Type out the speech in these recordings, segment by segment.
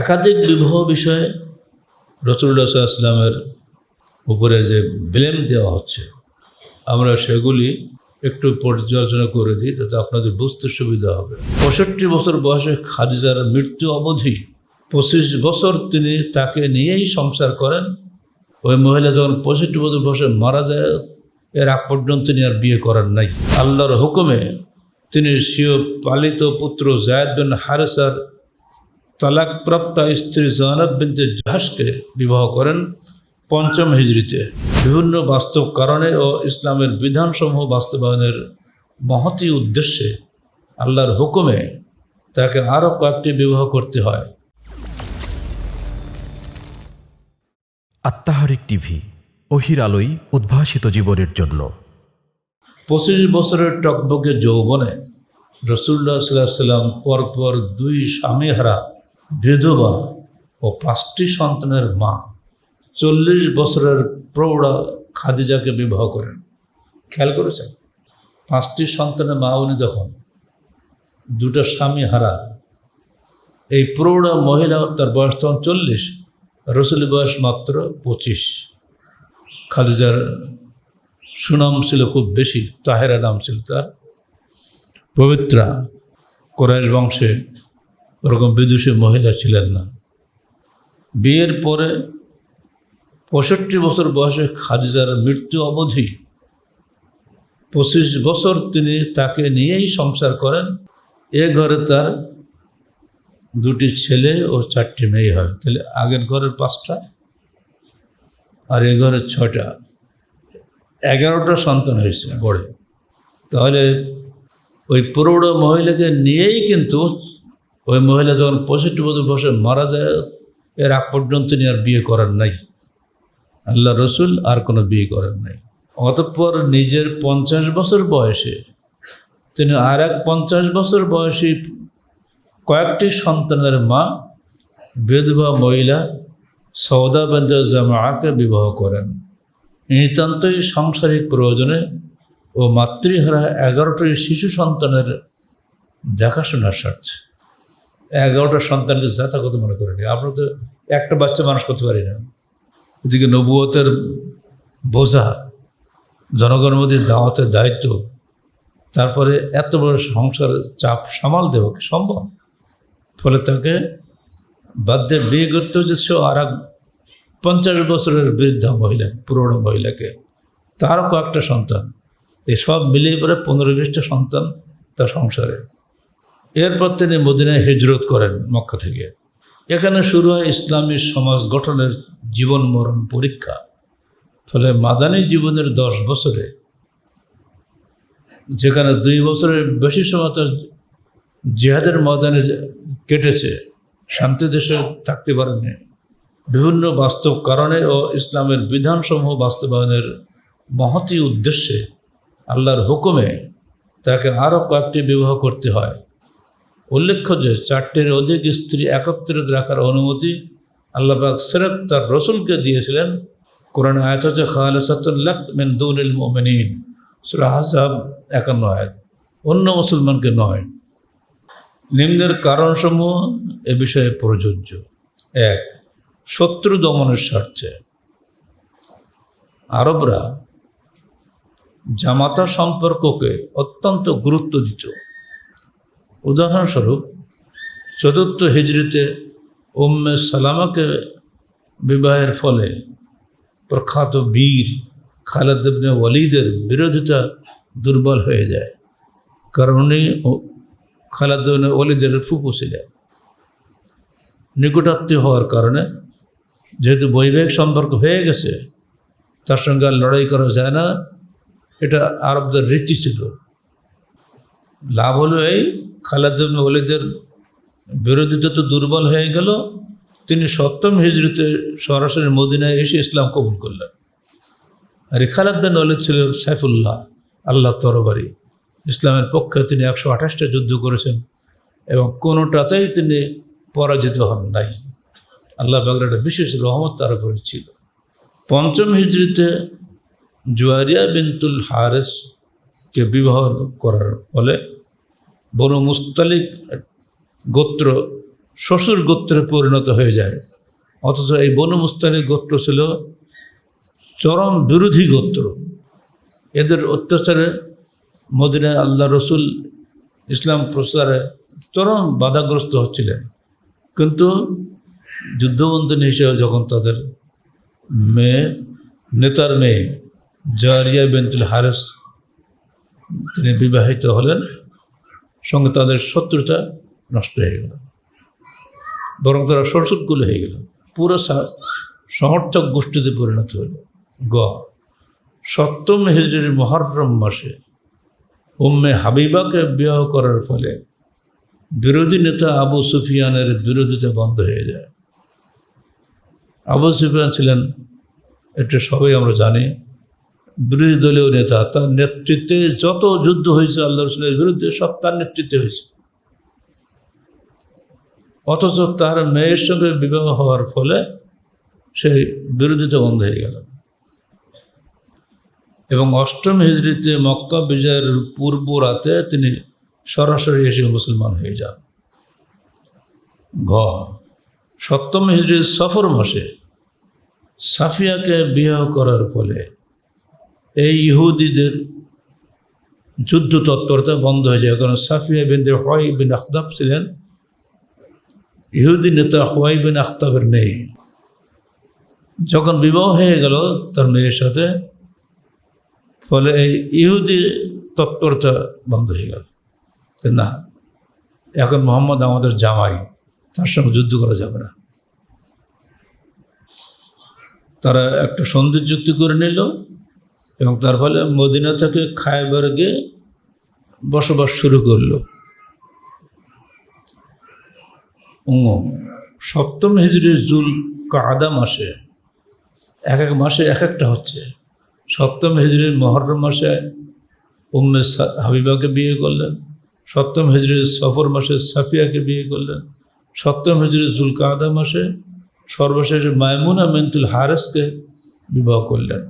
একাধিক বিবাহ বিষয়ে রসুল্লাহ ইসলামের উপরে যে ব্লেম দেওয়া হচ্ছে, আমরা সেগুলি একটু পর্যালোচনা করে দিই যাতে আপনাদের বুঝতে সুবিধা হবে। পঁয়ষট্টি বছর বয়সে খাদিজার মৃত্যু অবধি পঁচিশ বছর তিনি তাকে নিয়েই সংসার করেন। ওই মহিলা যখন পঁয়ষট্টি বছর বয়সে মারা যায়, এর আগ পর্যন্ত তিনি আর বিয়ে করেন নাই। আল্লাহর হুকুমে তিনি স্বীয় পালিত পুত্র জায়দ বিন হারেসার তালাকপ্রাপ্ত স্ত্রী জয়নব বিনতে জাহাজকে বিবাহ করেন পঞ্চম হিজড়িতে। বিভিন্ন বাস্তব কারণে ও ইসলামের বিধানসমূহ বাস্তবায়নের মহতি উদ্দেশ্যে আল্লাহর হুকুমে তাকে আরও কয়েকটি বিবাহ করতে হয়। আত্মাহারিক টিভি অহির আলোই উদ্ভাসিত জীবনের জন্য। পঁচিশ বছরের টকবকে যৌবনে রসুল্লাহ সাল্লাহ সাল্লাম পরপর দুই স্বামীহারা বিধবা ও পাঁচটি সন্তানের মা চল্লিশ বছরের প্রৌঢ়া খাদিজাকে বিবাহ করেন। খেয়াল করেছেন? পাঁচটি সন্তানের মা উনি যখন, দুটো স্বামী হারা, এই প্রৌঢ়া মহিলা তার বয়স তখন চল্লিশ, রসুলের বয়স মাত্র পঁচিশ। খাদিজার সুনাম ছিল খুব বেশি তাহেরা নাম ছিল তার। পবিত্রা কোরআশ বংশে ওরকম বিদুষী মহিলা ছিলেন না। বিয়ের পরে পঁয়ষট্টি বছর বয়সে খাদিজার মৃত্যু অবধি পঁচিশ বছর তিনি তাকে নিয়েই সংসার করেন। এ ঘরে তার দুটি ছেলে ও চারটি মেয়ে হয়। তাহলে আগের ঘরের পাঁচটা আর এ ঘরের ছটা এগারোটা সন্তান হয়েছে গড়ে। তাহলে ওই প্রৌঢ় মহিলাকে নিয়েই কিন্তু ওই মহিলা যখন পঁয়ষট্টি বছর বয়সে মারা যায়, এর আগ পর্যন্ত তিনি আর বিয়ে করার নাই। আল্লাহ রসুল আর কোনো বিয়ে করেন নাই। অতঃপর নিজের পঞ্চাশ বছর বয়সে তিনি আর এক পঞ্চাশ বছর বয়সী কয়েকটি সন্তানের মা, বিধবা মহিলা সৌদা বেন্দ্র জামাকে বিবাহ করেন। নিতান্তই সাংসারিক প্রয়োজনে ও মাতৃহারা এগারোটি শিশু সন্তানের দেখাশোনার স্বার্থে। এগারোটা সন্তানকে কথা মনে করেনি। আমরা তো একটা বাচ্চা মানুষ করতে পারি না। এদিকে নবুয়তের বোঝা, জনগণের মধ্যে দাওয়াতের দায়িত্ব, তারপরে এত বড় সংসার চাপ সামাল দেওয়া কি সম্ভব? ফলে তাকে বাধ্যে বিয়ে করতে হচ্ছে সে আর এক পঞ্চাশ বছরের বৃদ্ধা মহিলা, পুরনো মহিলাকে। তারও কয়েকটা সন্তান। এই সব মিলিয়ে পরে পনেরো বিশটা সন্তান তার সংসারে। এরপর তিনি মদিনায় হিজরত করেন মক্কা থেকে। এখানে শুরু হয় ইসলামী সমাজ গঠনের জীবন মরণ পরীক্ষা। ফলে মাদানী জীবনের দশ বছরে, যেখানে দুই বছরের বেশি সময় তার জেহাদের ময়দানে কেটেছে, শান্তি দেশে থাকতে পারেনি। বিভিন্ন বাস্তব কারণে ও ইসলামের বিধানসমূহ বাস্তবায়নের মহতি উদ্দেশ্যে আল্লাহর হুকুমে তাকে আরও কয়েকটি বিবাহ করতে হয়। উল্লেখ্য যে চারটির অধিক স্ত্রী একত্রিত রাখার অনুমতি আল্লাহবাক সেরত তার রসুলকে দিয়েছিলেন। কোরআন আয়াত হচ্ছে খালেসাতুল্লাহ মেন্দুল মোমিন সুরা হাসাব একান্ন আয়াত। অন্য মুসলমানকে নয়। নিম্নের কারণসমূহ এ বিষয়ে প্রযোজ্য। এক, শত্রু দমনের স্বার্থে। আরবরা জামাতা সম্পর্ককে অত্যন্ত গুরুত্ব দিত। উদাহরণস্বরূপ, চতুর্থ হিজড়িতে উম্মে সালামাকে বিবাহের ফলে প্রখ্যাত বীর খালেদ ইবনে ওয়ালিদের বিরোধিতা দুর্বল হয়ে যায়। কারণ উনি খালেদ ওয়ালিদের ফুপু ছিলেন। নিকটাত্মীয় হওয়ার কারণে যেহেতু বৈবাহিক সম্পর্ক হয়ে গেছে, তার সঙ্গে আর লড়াই করা যায় না। এটা আরবদের রীতি ছিল। লাভ হলো এই খালেদ ইবনে ওয়ালিদের বিরোধিতা তো দুর্বল হয়ে গেল। তিনি সপ্তম হিজড়িতে সরাসরি মদিনায় এসে ইসলাম কবুল করলেন। আর খালেদ বিন ওয়ালিদ ছিল সাইফুল্লাহ আল্লাহ তরবারি। ইসলামের পক্ষে তিনি একশো আঠাশটা যুদ্ধ করেছেন এবং কোনোটাতেই তিনি পরাজিত হন নাই। আল্লাহ বাগের একটা বিশেষ রহমত তার উপরে ছিল। পঞ্চম হিজড়িতে জুয়ারিয়া বিনতুল হারেসকে বিবাহ করার ফলে বনু মুস্তালিক গোত্র, শ্বশুর গোত্রে পরিণত হয়ে যায়। অথচ এই বনু মুস্তালিক গোত্র ছিল চরম বিরোধী গোত্র। এদের অত্যাচারে মদিনায় আল্লাহ রসুল ইসলাম প্রসারে চরম বাধাগ্রস্ত হচ্ছিলেন। কিন্তু যুদ্ধবন্ধনী হিসেবে যখন তাদের মেয়ে, নেতার মেয়ে জারিয়া বেন্তুল হারেস তিনি বিবাহিত হলেন সঙ্গে তাদের শত্রুতা নষ্ট হয়ে গেল। বরং তারা শ্বশুরগুলো হয়ে গেল। পুরো সমর্থক গোষ্ঠীতে পরিণত হলো। গ, সপ্তম হিজড়ির মহরম মাসে উম্মে হাবিবাকে বিবাহ করার ফলে বিরোধী নেতা আবু সুফিয়ানের বিরোধিতা বন্ধ হয়ে যায়। আবু সুফিয়ান ছিলেন, এটা সবাই আমরা জানি বিরোধী দলীয় নেতা, তার নেতৃত্বে যত যুদ্ধ হয়েছে আল্লাহ রসুলের বিরুদ্ধে, সব তার নেতৃত্বে হয়েছে। অথচ তার মেয়ের সঙ্গে বিবাহ হওয়ার ফলে সেই বিরোধিতা বন্ধ হয়ে গেল। এবং অষ্টম হিজড়িতে মক্কা বিজয়ের পূর্ব রাতে তিনি সরাসরি এসে মুসলমান হয়ে যান। ঘ সপ্তম হিজড়ির সফর মাসে সাফিয়াকে বিবাহ করার ফলে এই ইহুদিদের যুদ্ধ তৎপরতা বন্ধ হয়ে যায়। কারণ সাফিয়া বিন হয় বিন আখতাব ছিলেন, ইহুদি নেতা হোয়াই বিন আখতাবের মেয়ে। যখন বিবাহ হয়ে গেল তার মেয়ের সাথে, ফলে এই ইহুদি তৎপরতা বন্ধ হয়ে গেল। না, এখন মোহাম্মদ আমাদের জামাই, তার সঙ্গে যুদ্ধ করা যাবে না। তারা একটা সন্ধি চুক্তি করে নিল এবং তার ফলে মদিনা থেকে খায়বার্গে বসবাস শুরু করল। সপ্তম হিজড়ির জুল কাদা মাসে, এক এক মাসে এক একটা হচ্ছে। সপ্তম হিজড়ির মহরম মাসে উম্মে হাবিবাকে বিয়ে করলেন। সপ্তম হিজড়ির সফর মাসে সাফিয়াকে বিয়ে করলেন। সপ্তম হিজড়ির জুল কাদা মাসে সর্বশেষ মায়মুনা মিন্তুল হারেসকে বিবাহ করলেন।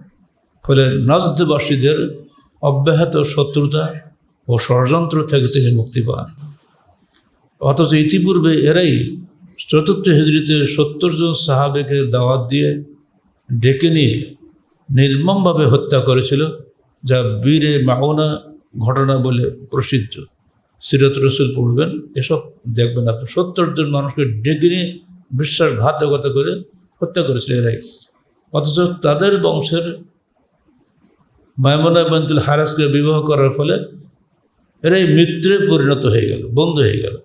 ফলে নজদবাসীদের অব্যাহত শত্রুতা ও ষড়যন্ত্র থেকে তিনি মুক্তি পান। অথচ ইতিপূর্বে এরাই চতুর্থ হিজড়িতে সত্তর জন সাহাবেকে দাওয়াত দিয়ে ডেকে নিয়ে নির্মমভাবে হত্যা করেছিল, যা বীরে মাওনা ঘটনা বলে প্রসিদ্ধ। সিরত রসুল পড়বেন, এসব দেখবেন আপনি। সত্তর জন মানুষকে ডেকে নিয়ে বিশ্বাসঘাতকতা করে হত্যা করেছিল এরাই। অথচ তাদের বংশের মায়মনা বন্তুল হারাসকে বিবাহ করার ফলে এরাই মিত্রে পরিণত হয়ে গেল, বন্ধ হয়ে গেল।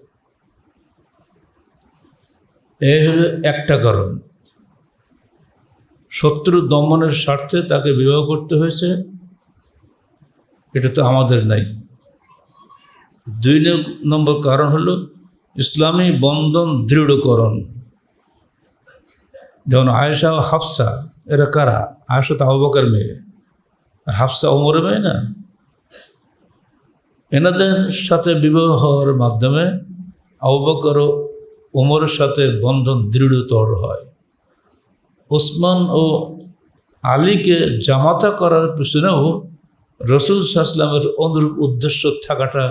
এই হলো একটা কারণ। শত্রু দমনের স্বার্থে তাকে বিবাহ করতে হয়েছে, এটা তো আমাদের নাই। দুই নম্বর কারণ হলো ইসলামী বন্ধন দৃঢ়করণ। যেমন আয়েশা ও হাফসা, এরা কারা? আয়েশা তো আবকার মেয়ে। আর হাফসা ওমরের মেয়ে না। এনাদের সাথে বিবাহ হওয়ার মাধ্যমে আবুবকর ও ওমরের সাথে বন্ধন দৃঢ়তর হয়। ওসমান ও আলীকে জামাতা করার পিছনেও রসুল সাহসলামের অনুরূপ উদ্দেশ্য থাকাটা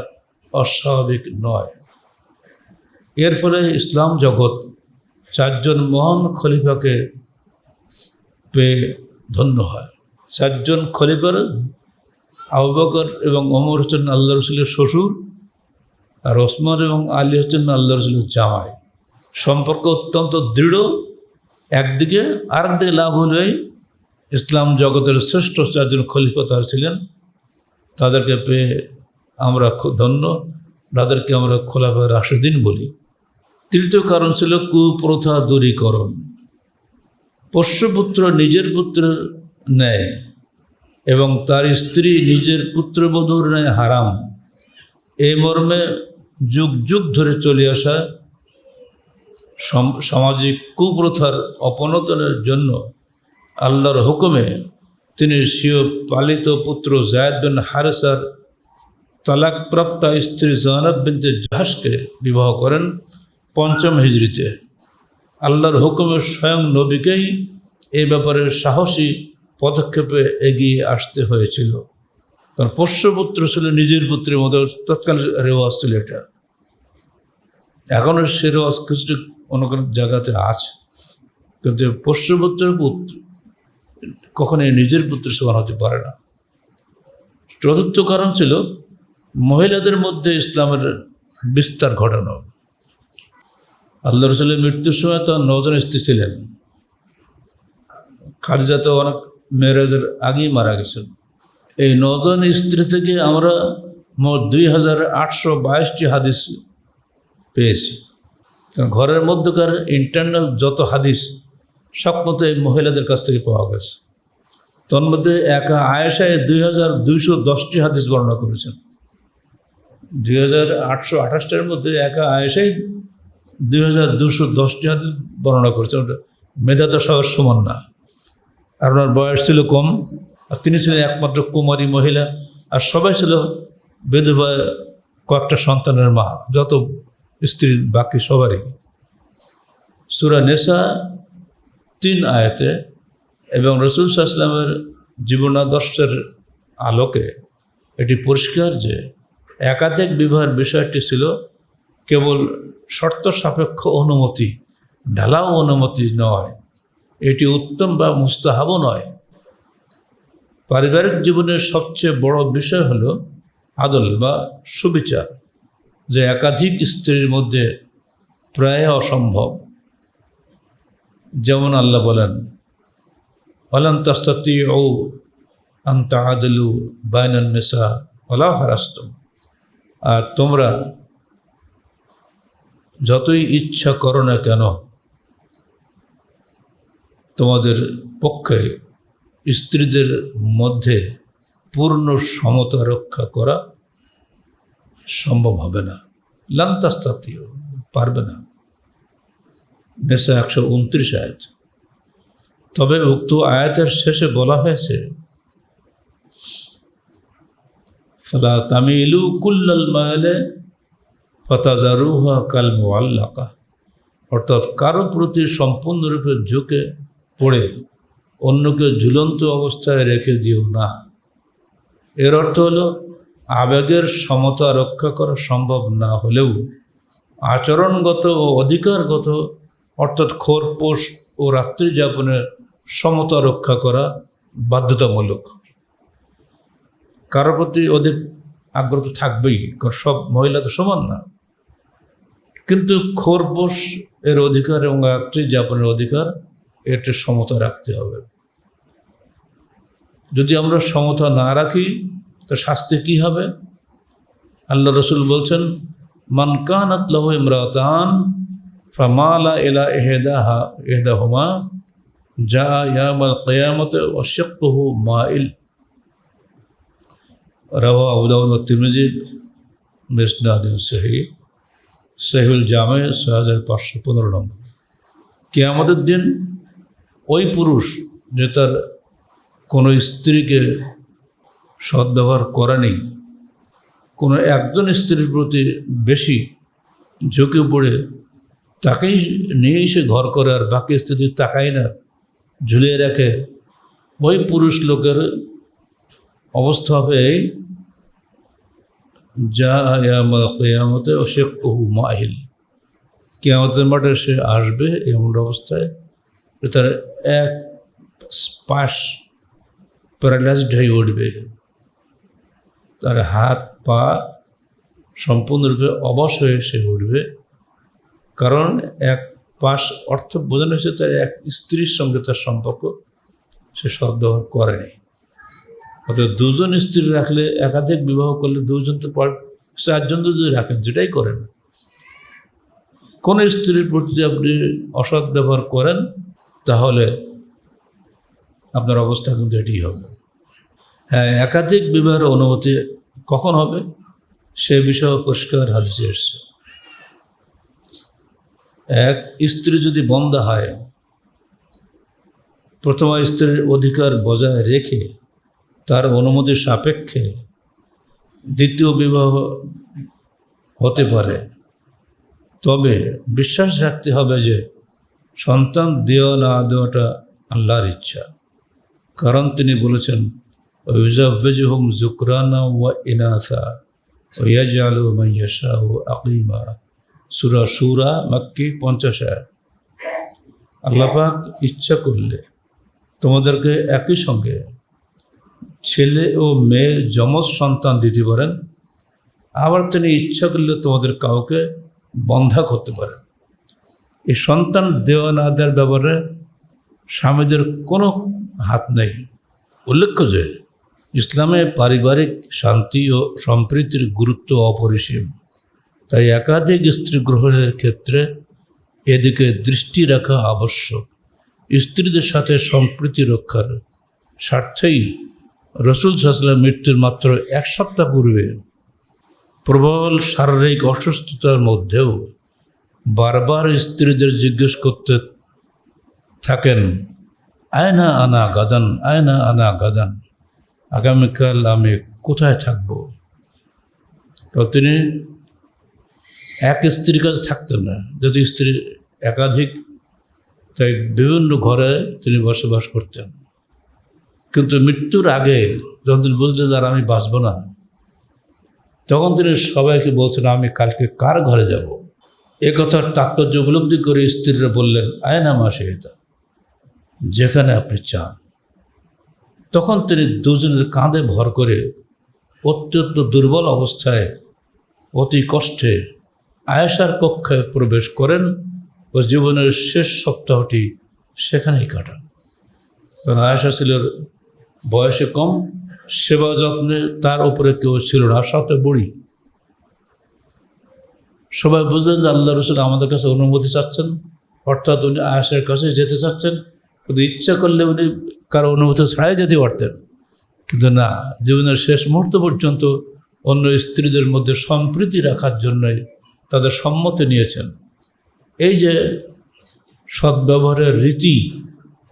অস্বাভাবিক নয়। এর ফলে ইসলাম জগৎ চারজন মহান খলিফাকে পেয়ে ধন্য হয়। চারজন খলিফার, আবু এবং অমর হচ্ছেন আল্লাহ রসুলের শ্বশুর আর ওসমান এবং আলী হচ্ছেন আল্লাহ রসুলের জামাই। সম্পর্ক অত্যন্ত দৃঢ়, একদিকে আর আরেকদিকে লাভ হলেই ইসলাম জগতের শ্রেষ্ঠ চারজন খলিফা তার ছিলেন। তাদেরকে পেয়ে আমরা ধন্য, তাদেরকে আমরা খোলাফা রাশেদিন বলি। তৃতীয় কারণ ছিল কুপ্রথা দূরীকরণ। পোষ্যপুত্র নিজের পুত্রের ন্যায় এবং তার স্ত্রী নিজের পুত্রবধূর নেয় হারাম। এই মর্মে যুগ যুগ ধরে চলে আসা সম- সামাজিক কুপ্রথার অপনতনের জন্য আল্লাহর হুকুমে তিনি স্বীয় পালিত পুত্র জায়দ বিন হারেসার তালাকপ্রাপ্ত স্ত্রী জয়নব বিনতে জাহাজকে বিবাহ করেন পঞ্চম হিজড়িতে। আল্লাহর হুকুমে স্বয়ং নবীকেই এ ব্যাপারে সাহসী পদক্ষেপে এগিয়ে আসতে হয়েছিল। কারণ পোষ্যপুত্র ছিল নিজের পুত্রের মতো, তৎকাল রেওয়াজ ছিল এটা। এখনও সে রেওয়াজ কিছু কোনো কোনো জায়গাতে আছে। কিন্তু পোষ্যপুত্রের পুত্র, কখনোই নিজের পুত্র সমান হতে পারে না। চতুর্থ কারণ ছিল মহিলাদের মধ্যে ইসলামের বিস্তার ঘটানো। আল্লাহ রসুলের মৃত্যুর সময় তার নজন স্ত্রী ছিলেন। খালিজা তো অনেক মেয়েরাজের আগেই মারা গেছেন। এই নজন স্ত্রী থেকে আমরা মোট দুই হাজার আটশো বাইশটি হাদিস পেয়েছি। কারণ ঘরের মধ্যকার ইন্টারনাল যত হাদিস সব মতো এই মহিলাদের কাছ থেকে পাওয়া গেছে। তন্মধ্যে একা আয়েশায় দুই হাজার দুইশো দশটি হাদিস বর্ণনা করেছেন। দুই হাজার আটশো আঠাশটার মধ্যে একা আয়েশাই দুই হাজার দুশো দশটি হাদিস বর্ণনা করেছেন। ওটা মেধা তো সবার সমান না। আর ওনার বয়স ছিল কম, আর তিনি ছিলেন একমাত্র কুমারী মহিলা, আর সবাই ছিল বেধবা কয়েকটা সন্তানের মা, যত স্ত্রী বাকি সবারই। সুরা নেশা তিন আয়াতে, এবং রসুল সাহসালামের জীবনাদর্শের আলোকে এটি পরিষ্কার যে একাধিক বিবাহের বিষয়টি ছিল কেবল শর্ত সাপেক্ষ অনুমতি, ঢালাও অনুমতি নয়। এটি উত্তম বা মুস্তাহাবও নয়। পারিবারিক জীবনের সবচেয়ে বড় বিষয় হলো আদল বা সুবিচার, যে একাধিক স্ত্রীর মধ্যে প্রায় অসম্ভব। যেমন আল্লাহ বলেন, অলান তাস্তাতি ও আন্তা আদলু বাইনান মেসা অলা হারাস্তম। আর তোমরা যতই ইচ্ছা করো না কেন তোমাদের পক্ষে স্ত্রীদের মধ্যে পূর্ণ সমতা রক্ষা করা সম্ভব হবে না। লান্তাস্তাতীয় পারবে না। নেশা একশো উনত্রিশ আয়াত। তবে উক্ত আয়াতের শেষে বলা হয়েছে, ফলা তামিলু কুল্লাল মায়ালে ফতাজারুহা কাল মোয়াল্লাকা অর্থাৎ কারও প্রতি সম্পূর্ণরূপে ঝুঁকে পড়ে অন্যকে ঝুলন্ত অবস্থায় রেখে দিও না। এর অর্থ হলো, আবেগের সমতা রক্ষা করা সম্ভব না হলেও আচরণগত ও অধিকারগত, অর্থাৎ খোরপোষ ও রাত্রি যাপনের সমতা রক্ষা করা বাধ্যতামূলক। কারোর প্রতি অধিক আগ্রহ তো থাকবেই, কারণ সব মহিলা তো সমান না। কিন্তু খোরপোষ এর অধিকার এবং রাত্রি যাপনের অধিকার এটা সমতা রাখতে হবে। যদি আমরা সমতা না রাখি, তো শাস্তি কি হবে? আল্লাহ রসুল বলছেন মানকান আতলাহ ইমরাতান, ফামালা এলা এহেদাহা এহদাহমা যা ইয়ামাল কেয়ামত অশক্তহু মাইল। রওয়া আবুদাউদ তিরমিজি মেসনাদিন সহি সহিউল জামে ছয় হাজার পাঁচশো পনেরো নম্বর। কেয়ামতের দিন ওই পুরুষ যে তার কোনো স্ত্রীকে সদ্ব্যবহার করেনি কোনো একজন স্ত্রীর প্রতি বেশি ঝুঁকে পড়ে তাকেই নিয়ে এসে ঘর করে আর বাকি স্ত্রী তাকাই না, ঝুলিয়ে রাখে। ওই পুরুষ লোকের অবস্থা হবে এই যা কেয়ামতে সে কহু মাহিল। কেয়ামতের মাঠে সে আসবে এমন অবস্থায় যে তার এক পাশ প্যারালাইজড হয়ে উঠবে। তার হাত, পা সম্পূর্ণরূপে অবশ হয়ে সে উঠবে। কারণ এক পাশ অর্থ বোঝানো হয়েছে তার এক স্ত্রীর সঙ্গে তার সম্পর্ক। সে সদ্ব্যবহার করেনি। অর্থাৎ দুজন স্ত্রী রাখলে একাধিক বিবাহ করলে দুজন তো পর চারজন তো যদি রাখেন যেটাই করেন। কোনো স্ত্রীর প্রতি আপনি অসৎ ব্যবহার করেন? তাহলে আপনার অবস্থা কিন্তু এটাই হবে। হ্যাঁ একাধিক বিবাহের অনুমতি কখন হবে? সে বিষয়ে পরিষ্কার হাদিসে এসছে। এক, স্ত্রী যদি বন্ধা হয়, প্রথম স্ত্রীর অধিকার বজায় রেখে তার অনুমতির সাপেক্ষে দ্বিতীয় বিবাহ হতে পারে। তবে বিশ্বাস রাখতে হবে যে সন্তান দেওয়া না দেওয়াটা আল্লাহর ইচ্ছা। কারণ তিনি বলেছেন ওয়ুজাভেজুহুম জুকরানা ওয়া ইনাসা ওয়াজালু মাইয়াশাহু আকিমা। সুরা সুরা মাক্কি পঞ্চাশ আল্লাপাক ইচ্ছা করলে তোমাদেরকে একই সঙ্গে ছেলে ও মেয়ে যমজ সন্তান দিতে পারেন। আবার তিনি ইচ্ছা করলে তোমাদের কাউকে বন্ধা করতে পারেন। এই সন্তান দেওয়া না দেওয়ার ব্যাপারে স্বামীদের কোনো হাত নেই। উল্লেখ্য যে, ইসলামে পারিবারিক শান্তি ও সম্প্রীতির গুরুত্ব অপরিসীম। তাই একাধিক স্ত্রী গ্রহণের ক্ষেত্রে এদিকে দৃষ্টি রাখা আবশ্যক। স্ত্রীদের সাথে সম্প্রীতি রক্ষার স্বার্থেই রসুল সাহসাল্লাম মৃত্যুর মাত্র এক সপ্তাহ পূর্বে প্রবল শারীরিক অসুস্থতার মধ্যেও বারবার স্ত্রীদের জিজ্ঞেস করতে থাকেন, আয়না আনা গাদান, আয়না আনা গাদান, আগামীকাল আমি কোথায় থাকব? তো তিনি এক স্ত্রীর কাছে থাকতেন না। যদি স্ত্রী একাধিক, তাই বিভিন্ন ঘরে তিনি বসবাস করতেন। কিন্তু মৃত্যুর আগে যখন তিনি বুঝলেন আর আমি বাঁচব না, তখন তিনি সবাইকে বলছেন, আমি কালকে কার ঘরে যাব? এ কথার তাৎপর্য উপলব্ধি করে স্ত্রীরা বললেন আয়না মা সেহেতা, যেখানে আপনি চান। তখন তিনি দুজনের কাঁধে ভর করে অত্যন্ত দুর্বল অবস্থায়, অতি কষ্টে আয়েশার কক্ষে প্রবেশ করেন ও জীবনের শেষ সপ্তাহটি সেখানেই কাটান। কারণ আয়েশা ছিল বয়সে কম, সেবা যত্নে তার উপরে কেউ ছিল না, সাথে বুড়ি। সবাই বুঝলেন যে আল্লাহ রসুল আমাদের কাছে অনুমতি চাচ্ছেন। অর্থাৎ উনি আয়াসের কাছে যেতে চাচ্ছেন। কিন্তু ইচ্ছা করলে উনি কারও অনুমতি ছাড়াই যেতে পারতেন। কিন্তু না, জীবনের শেষ মুহূর্ত পর্যন্ত অন্য স্ত্রীদের মধ্যে সম্প্রীতি রাখার জন্যই তাদের সম্মতি নিয়েছেন। এই যে সদ্ব্যবহারের রীতি,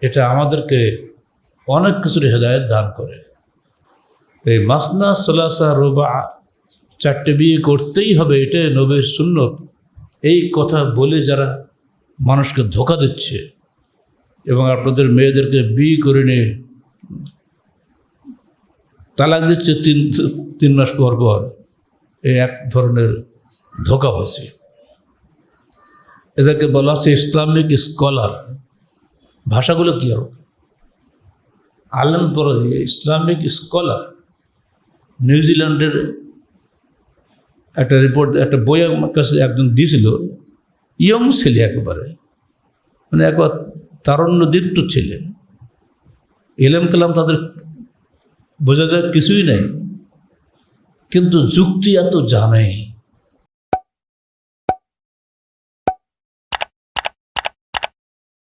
এটা আমাদেরকে অনেক কিছুর হেদায়ত দান করে। এই মাসনা সোলাসা রোবা চারটে বিয়ে করতেই হবে, এটাই নবীর সুন্নত। এই কথা বলে যারা মানুষকে ধোকা দিচ্ছে এবং আপনাদের মেয়েদেরকে বিয়ে করে নিয়ে তালাক দিচ্ছে তিন তিন মাস পর পর এই এক ধরনের ধোকা হয়েছে এদেরকে বলা হচ্ছে ইসলামিক স্কলার। ভাষাগুলো কী হবে আলেম পর ইসলামিক স্কলার। নিউজিল্যান্ডের একটা রিপোর্ট একটা বই আমার কাছে একজন দিয়েছিল, ইয়ং ছেলে একেবারে মানে একবার তারণ্য দীপ্ত ছেলে। এলেম কালাম তাদের বোঝা যায় কিছুই নাই, কিন্তু যুক্তি এত জানেই